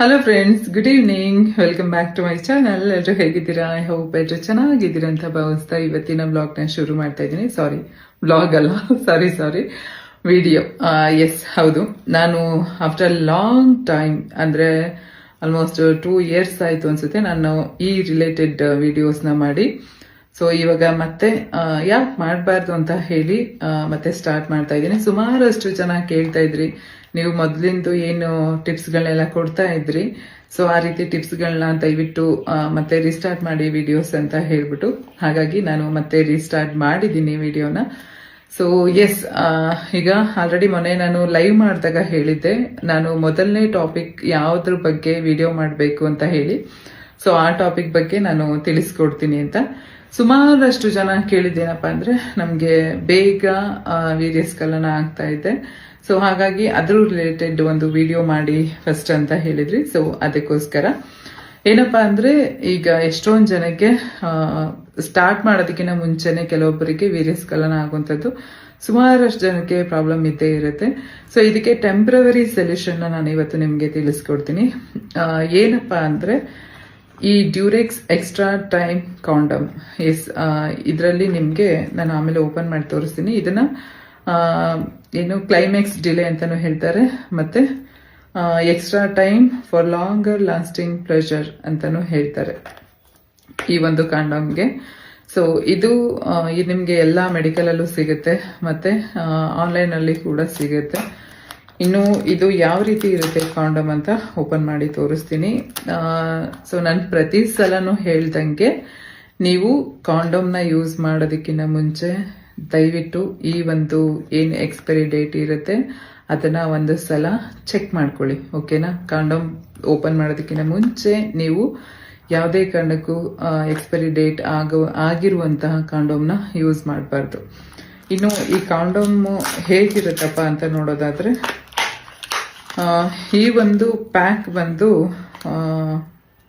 Hello friends good evening welcome back to my channel ಎಲ್ಲರೂ ಹೇಗಿದ್ದೀರಾ? I hope ಎಲ್ಲರೂ ಚೆನ್ನಾಗಿದ್ದೀರಾ ಅಂತ ಭಾವಿಸ್ತಾ ಇವತ್ತಿನ ಬ್ಲಾಗ್ನ ಶುರು ಮಾಡ್ತಾ ಇದ್ದೀನಿ. ಸಾರಿ ಬ್ಲಾಗ್ ಅಲ್ಲ. ಸಾರಿ ಸಾರಿ ವಿಡಿಯೋ ಎಸ್ ಹೌದು. ನಾನು ಆಫ್ಟರ್ ಲಾಂಗ್ ಟೈಮ್ ಅಂದರೆ ಆಲ್ಮೋಸ್ಟ್ ಟೂ ಇಯರ್ಸ್ ಆಯಿತು ಅನ್ಸುತ್ತೆ ನಾನು ಈ ರಿಲೇಟೆಡ್ ವಿಡಿಯೋಸ್ನ ಮಾಡಿ. ಸೊ ಇವಾಗ ಮತ್ತೆ ಯಾಕೆ ಮಾಡಬಾರ್ದು ಅಂತ ಹೇಳಿ ಮತ್ತೆ ಸ್ಟಾರ್ಟ್ ಮಾಡ್ತಾ ಇದ್ದೀನಿ. ಸುಮಾರಷ್ಟು ಜನ ಕೇಳ್ತಾ ಇದ್ರಿ. ನೀವು ಮೊದಲಿಂದು ಏನು ಟಿಪ್ಸ್ಗಳನ್ನೆಲ್ಲ ಕೊಡ್ತಾ ಇದ್ರಿ. ಸೊ ಆ ರೀತಿ ಟಿಪ್ಸ್ಗಳನ್ನ ದಯವಿಟ್ಟು ಮತ್ತೆ ರೀಸ್ಟಾರ್ಟ್ ಮಾಡಿ ವಿಡಿಯೋಸ್ ಅಂತ ಹೇಳ್ಬಿಟ್ಟು. ಹಾಗಾಗಿ ನಾನು ಮತ್ತೆ ರೀಸ್ಟಾರ್ಟ್ ಮಾಡಿದ್ದೀನಿ ವಿಡಿಯೋನ ಸೊ ಎಸ್ ಈಗ ಆಲ್ರೆಡಿ ಮೊನ್ನೆ ನಾನು ಲೈವ್ ಮಾಡಿದಾಗ ಹೇಳಿದ್ದೆ. ನಾನು ಮೊದಲನೇ ಟಾಪಿಕ್ ಯಾವುದ್ರ ಬಗ್ಗೆ ವಿಡಿಯೋ ಮಾಡಬೇಕು ಅಂತ ಹೇಳಿ. ಸೊ ಆ ಟಾಪಿಕ್ ಬಗ್ಗೆ ನಾನು ತಿಳಿಸ್ಕೊಡ್ತೀನಿ ಅಂತ. ಸುಮಾರಷ್ಟು ಜನ ಕೇಳಿದ್ದೇನಪ್ಪ ಅಂದ್ರೆ, ನಮಗೆ ಬೇಗ ವೀರ್ಯಸ್ಕಲನ ಆಗ್ತಾ ಇದೆ. ಸೊ ಹಾಗಾಗಿ ಅದ್ರ ರಿಲೇಟೆಡ್ ಒಂದು ವಿಡಿಯೋ ಮಾಡಿ ಫಸ್ಟ್ ಅಂತ ಹೇಳಿದ್ರಿ. ಸೊ ಅದಕ್ಕೋಸ್ಕರ ಏನಪ್ಪಾ ಅಂದ್ರೆ ಈಗ ಎಷ್ಟೊಂದು ಜನಕ್ಕೆ ಸ್ಟಾರ್ಟ್ ಮಾಡೋದಕ್ಕಿಂತ ಮುಂಚೆನೆ ಕೆಲವೊಬ್ಬರಿಗೆ ವೀರ್ಯಸ್ಖಲನ ಆಗುವಂಥದ್ದು ಸುಮಾರಷ್ಟು ಜನಕ್ಕೆ ಪ್ರಾಬ್ಲಮ್ ಇದ್ದೇ ಇರುತ್ತೆ. ಸೊ ಇದಕ್ಕೆ ಟೆಂಪ್ರವರಿ ಸೊಲ್ಯೂಷನ್ ನಾನು ಇವತ್ತು ನಿಮಗೆ ತಿಳಿಸ್ಕೊಡ್ತೀನಿ. ಏನಪ್ಪಾ ಅಂದ್ರೆ ಈ Durex extra time condoms ಇದರಲ್ಲಿ ನಿಮಗೆ ನಾನು ಆಮೇಲೆ ಓಪನ್ ಮಾಡಿ ತೋರಿಸ್ತೀನಿ. ಇದನ್ನ ಏನು ಕ್ಲೈಮ್ಯಾಕ್ಸ್ ಡಿಲೇ ಅಂತಲೂ ಹೇಳ್ತಾರೆ. ಮತ್ತೆ extra time for longer lasting pleasure ಅಂತಲೂ ಹೇಳ್ತಾರೆ. ಈ ಒಂದು ಕಾಂಡಮ್ಗೆ. ಸೊ ಇದು ನಿಮಗೆ ಎಲ್ಲ ಮೆಡಿಕಲಲ್ಲೂ ಸಿಗುತ್ತೆ. ಮತ್ತೆ ಆನ್ಲೈನ್ ಅಲ್ಲಿ ಕೂಡ ಸಿಗುತ್ತೆ. ಇನ್ನು ಇದು ಯಾವ ರೀತಿ ಇರುತ್ತೆ ಕಾಂಡಮ್ ಅಂತ ಓಪನ್ ಮಾಡಿ ತೋರಿಸ್ತೀನಿ. ಸೊ ನಾನು ಪ್ರತಿ ಸಲನೂ ಹೇಳ್ದಂಗೆ ನೀವು ಕಾಂಡಮ್ನ ಯೂಸ್ ಮಾಡೋದಕ್ಕಿಂತ ಮುಂಚೆ ದಯವಿಟ್ಟು ಈ ಒಂದು ಏನು ಎಕ್ಸ್ಪೈರಿ ಡೇಟ್ ಇರುತ್ತೆ, ಅದನ್ನ ಒಂದು ಸಲ ಚೆಕ್ ಮಾಡ್ಕೊಳ್ಳಿ ಓಕೆನಾ ಕಾಂಡಮ್ ಓಪನ್ ಮಾಡೋದಕ್ಕಿಂತ ಮುಂಚೆ ನೀವು ಯಾವುದೇ ಕಾರಣಕ್ಕೂ ಎಕ್ಸ್ಪೈರಿ ಡೇಟ್ ಆಗೋ, ಆಗಿರುವಂತಹ ಕಾಂಡೋಮ್ನ ಯೂಸ್ ಮಾಡಬಾರ್ದು. ಇನ್ನು ಈ ಕಾಂಡೋಮು ಹೇಗಿರುತ್ತಪ್ಪ ಅಂತ ನೋಡೋದಾದರೆ ಈ ಒಂದು ಪ್ಯಾಕ್ ಬಂದು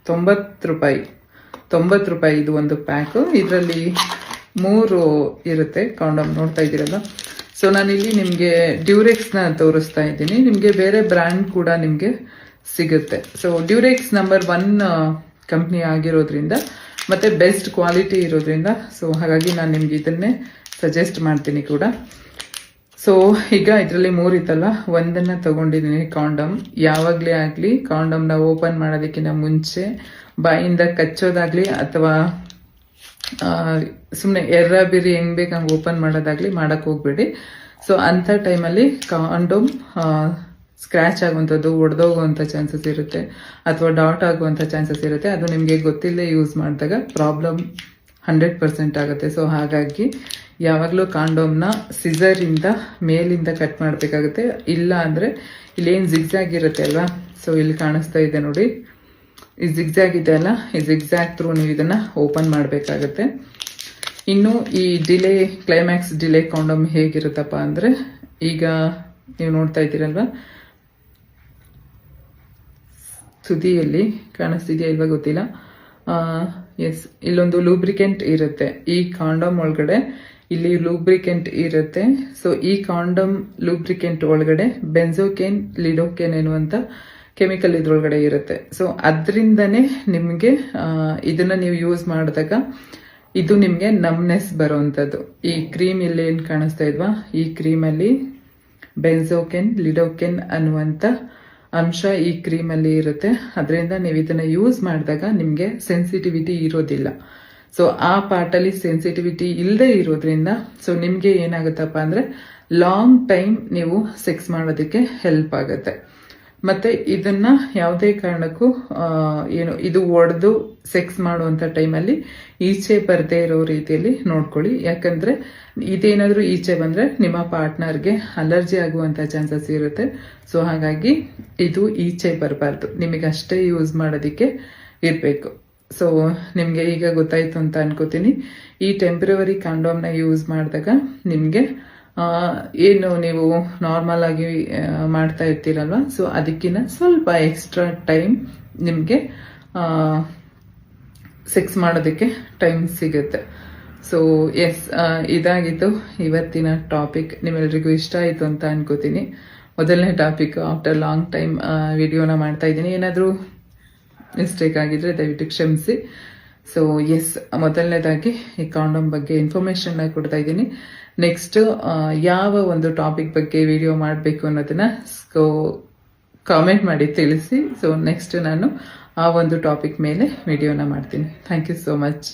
ತೊಂಬತ್ತು ರೂಪಾಯಿ ತೊಂಬತ್ತು ರೂಪಾಯಿ ಇದು ಒಂದು ಪ್ಯಾಕು ಇದರಲ್ಲಿ ಮೂರು ಇರುತ್ತೆ ಕಾಂಡಮ್ ನೋಡ್ತಾ ಇದ್ದೀರಲ್ಲ ಸೊ ನಾನಿಲ್ಲಿ ನಿಮಗೆ ಡ್ಯೂರೆಕ್ಸ್ನ ತೋರಿಸ್ತಾ ಇದ್ದೀನಿ. ನಿಮಗೆ ಬೇರೆ ಬ್ರ್ಯಾಂಡ್ ಕೂಡ ನಿಮಗೆ ಸಿಗುತ್ತೆ. So Durex number one company ಆಗಿರೋದ್ರಿಂದ ಮತ್ತೆ ಬೆಸ್ಟ್ ಕ್ವಾಲಿಟಿ ಇರೋದ್ರಿಂದ ಸೊ ಹಾಗಾಗಿ ನಾನು ನಿಮ್ಗೆ ಇದನ್ನೇ ಸಜೆಸ್ಟ್ ಮಾಡ್ತೀನಿ ಕೂಡ. ಸೊ ಈಗ ಇದರಲ್ಲಿ ಮೂರಿತ್ತಲ್ಲ ಒಂದನ್ನ ತಗೊಂಡಿದ್ದೀನಿ ಕಾಂಡಮ್ ಯಾವಾಗಲೇ ಆಗಲಿ ಕಾಂಡಮ್ನ ಓಪನ್ ಮಾಡೋದಕ್ಕಿಂತ ಮುಂಚೆ, ಬಾಯಿಂದ ಕಚ್ಚೋದಾಗ್ಲಿ ಅಥವಾ ಸುಮ್ಮನೆ ಎರ್ರ ಬಿರಿ ಹೆಂಗ್ ಬೇಕು ಹಂಗೆ ಓಪನ್ ಮಾಡೋದಾಗ್ಲಿ ಮಾಡಕ್ ಹೋಗ್ಬೇಡಿ. ಸೊ ಅಂಥ ಟೈಮಲ್ಲಿ ಕಾಂಡೋಮ್ ಸ್ಕ್ರ್ಯಾಚ್ ಆಗುವಂಥದ್ದು, ಒಡೆದೋಗುವಂಥ ಚಾನ್ಸಸ್ ಇರುತ್ತೆ ಅಥವಾ ಡಾಟ್ ಆಗುವಂಥ ಚಾನ್ಸಸ್ ಇರುತ್ತೆ. ಅದು ನಿಮಗೆ ಗೊತ್ತಿಲ್ಲದೆ ಯೂಸ್ ಮಾಡಿದಾಗ ಪ್ರಾಬ್ಲಮ್ ಹಂಡ್ರೆಡ್ ಪರ್ಸೆಂಟ್ ಆಗುತ್ತೆ. ಸೊ ಹಾಗಾಗಿ ಯಾವಾಗಲೂ ಕಾಂಡೋಮ್ನ ಸಿಸರಿಂದ ಮೇಲಿಂದ ಕಟ್ ಮಾಡಬೇಕಾಗುತ್ತೆ. ಇಲ್ಲ ಅಂದರೆ ಇಲ್ಲೇನು ಜಿಗ್ಸಾಗಿರುತ್ತೆ ಅಲ್ವಾ? ಸೊ ಇಲ್ಲಿ ಕಾಣಿಸ್ತಾ ಇದೆ ನೋಡಿ. ಈ ಜಿಗ್ಜಾಗ್ ಇದೆ ಅಲ್ಲ? ಈ ಜಿಗ್ಜಾಗ್ ಥ್ರೂ ನೀವು ಇದನ್ನು ಓಪನ್ ಮಾಡಬೇಕಾಗತ್ತೆ. ಇನ್ನು ಈ ಡಿಲೇ ಕ್ಲೈಮ್ಯಾಕ್ಸ್ ಡಿಲೇ ಕಾಂಡಮ್ ಹೇಗಿರುತ್ತಪ್ಪ ಅಂದರೆ, ಈಗ ನೀವು ನೋಡ್ತಾ ಇದ್ದೀರಲ್ವಾ? ತುದಿಯಲ್ಲಿ ಕಾಣಿಸ್ತಿದೆಯಾ ಇಲ್ವಾ ಗೊತ್ತಿಲ್ಲ. ಎಸ್ ಇಲ್ಲೊಂದು ಲೂಬ್ರಿಕೆಂಟ್ ಇರುತ್ತೆ. ಈ ಕಾಂಡಮ್ ಒಳಗಡೆ ಇಲ್ಲಿ ಲೂಬ್ರಿಕೆಂಟ್ ಇರುತ್ತೆ. ಸೊ ಈ ಕಾಂಡಮ್ ಲೂಬ್ರಿಕೆಂಟ್ ಒಳಗಡೆ ಬೆನ್ಸೋಕೇನ್ ಲಿಡೋಕೇನ್ ಎನ್ನುವಂತ ಕೆಮಿಕಲ್ ಇದ್ರೊಳಗಡೆ ಇರುತ್ತೆ. ಸೊ ಅದರಿಂದನೇ ನಿಮಗೆ ಇದನ್ನ ನೀವು ಯೂಸ್ ಮಾಡಿದಾಗ ಇದು ನಿಮಗೆ ನಮ್ನೆಸ್ ಬರುವಂಥದ್ದು ಈ ಕ್ರೀಮ್ ಇಲ್ಲಿ ಏನು ಕಾಣಿಸ್ತಾ ಇದ್ವಾ? ಈ ಕ್ರೀಮಲ್ಲಿ ಬೆನ್ಸೋಕೆನ್ ಲಿಡೋಕೆನ್ ಅನ್ನುವಂಥ ಅಂಶ ಈ ಕ್ರೀಮಲ್ಲಿ ಇರುತ್ತೆ. ಅದರಿಂದ ನೀವು ಇದನ್ನ ಯೂಸ್ ಮಾಡಿದಾಗ ನಿಮಗೆ ಸೆನ್ಸಿಟಿವಿಟಿ ಇರೋದಿಲ್ಲ. ಸೊ ಆ ಪಾರ್ಟಲ್ಲಿ ಸೆನ್ಸಿಟಿವಿಟಿ ಇಲ್ಲದೆ ಇರೋದ್ರಿಂದ ಸೊ ನಿಮಗೆ ಏನಾಗುತ್ತಪ್ಪ ಅಂದರೆ ಲಾಂಗ್ ಟೈಮ್ ನೀವು ಸೆಕ್ಸ್ ಮಾಡೋದಕ್ಕೆ ಹೆಲ್ಪ್ ಆಗುತ್ತೆ. ಮತ್ತೆ ಇದನ್ನ ಯಾವುದೇ ಕಾರಣಕ್ಕೂ ಏನು, ಇದು ಒಡೆದು ಸೆಕ್ಸ್ ಮಾಡುವಂತ ಟೈಮಲ್ಲಿ ಈಚೆ ಬರದೇ ಇರೋ ರೀತಿಯಲ್ಲಿ ನೋಡ್ಕೊಳ್ಳಿ. ಯಾಕಂದ್ರೆ ಇದೇನಾದ್ರೂ ಈಚೆ ಬಂದ್ರೆ ನಿಮ್ಮ ಪಾರ್ಟ್ನರ್ಗೆ ಅಲರ್ಜಿ ಆಗುವಂತ ಚಾನ್ಸಸ್ ಇರುತ್ತೆ. ಸೊ ಹಾಗಾಗಿ ಇದು ಈಚೆ ಬರಬಾರ್ದು. ನಿಮಗೆ ಅಷ್ಟೇ ಯೂಸ್ ಮಾಡೋದಕ್ಕೆ ಇರಬೇಕು. ಸೊ ನಿಮಗೆ ಈಗ ಗೊತ್ತಾಯ್ತು ಅಂತ ಅನ್ಕೋತೀನಿ. ಈ ಟೆಂಪ್ರವರಿ ಕಾಂಡೋಮ್ನ ಯೂಸ್ ಮಾಡಿದಾಗ ನಿಮಗೆ ಏನು ನೀವು ನಾರ್ಮಲ್ ಆಗಿ ಮಾಡ್ತಾ ಇರ್ತೀರಲ್ವ? ಸೊ ಅದಕ್ಕಿಂತ ಸ್ವಲ್ಪ ಎಕ್ಸ್ಟ್ರಾ ಟೈಮ್ ನಿಮಗೆ ಸೆಕ್ಸ್ ಮಾಡೋದಕ್ಕೆ ಟೈಮ್ ಸಿಗುತ್ತೆ. ಸೊ ಎಸ್ ಇದಾಗಿತ್ತು ಇವತ್ತಿನ ಟಾಪಿಕ್ ನಿಮ್ಮೆಲ್ರಿಗೂ ಇಷ್ಟ ಆಯಿತು ಅಂತ ಅನ್ಕೋತೀನಿ. ಮೊದಲನೇ ಟಾಪಿಕ್ ಆಫ್ಟರ್ ಲಾಂಗ್ ಟೈಮ್ ವಿಡಿಯೋನ ಮಾಡ್ತಾ ಇದ್ದೀನಿ. ಏನಾದರೂ ಮಿಸ್ಟೇಕ್ ಆಗಿದ್ರೆ ದಯವಿಟ್ಟು ಕ್ಷಮಿಸಿ. ಸೊ ಎಸ್ ಮೊದಲನೇದಾಗಿ ಈ ಕಾಂಡಮ್ ಬಗ್ಗೆ ಇನ್ಫಾರ್ಮೇಶನ್ ಕೊಡ್ತಾ ಇದ್ದೀನಿ. ನೆಕ್ಸ್ಟ್ ಯಾವ ಒಂದು ಟಾಪಿಕ್ ಬಗ್ಗೆ ವಿಡಿಯೋ ಮಾಡಬೇಕು ಅನ್ನೋದನ್ನ ಸೊ ಕಾಮೆಂಟ್ ಮಾಡಿ, ತಿಳಿಸಿ. ಸೊ ನೆಕ್ಸ್ಟ್ ನಾನು ಆ ಒಂದು ಟಾಪಿಕ್ ಮೇಲೆ ವಿಡಿಯೋನ ಮಾಡ್ತೀನಿ. Thank you so much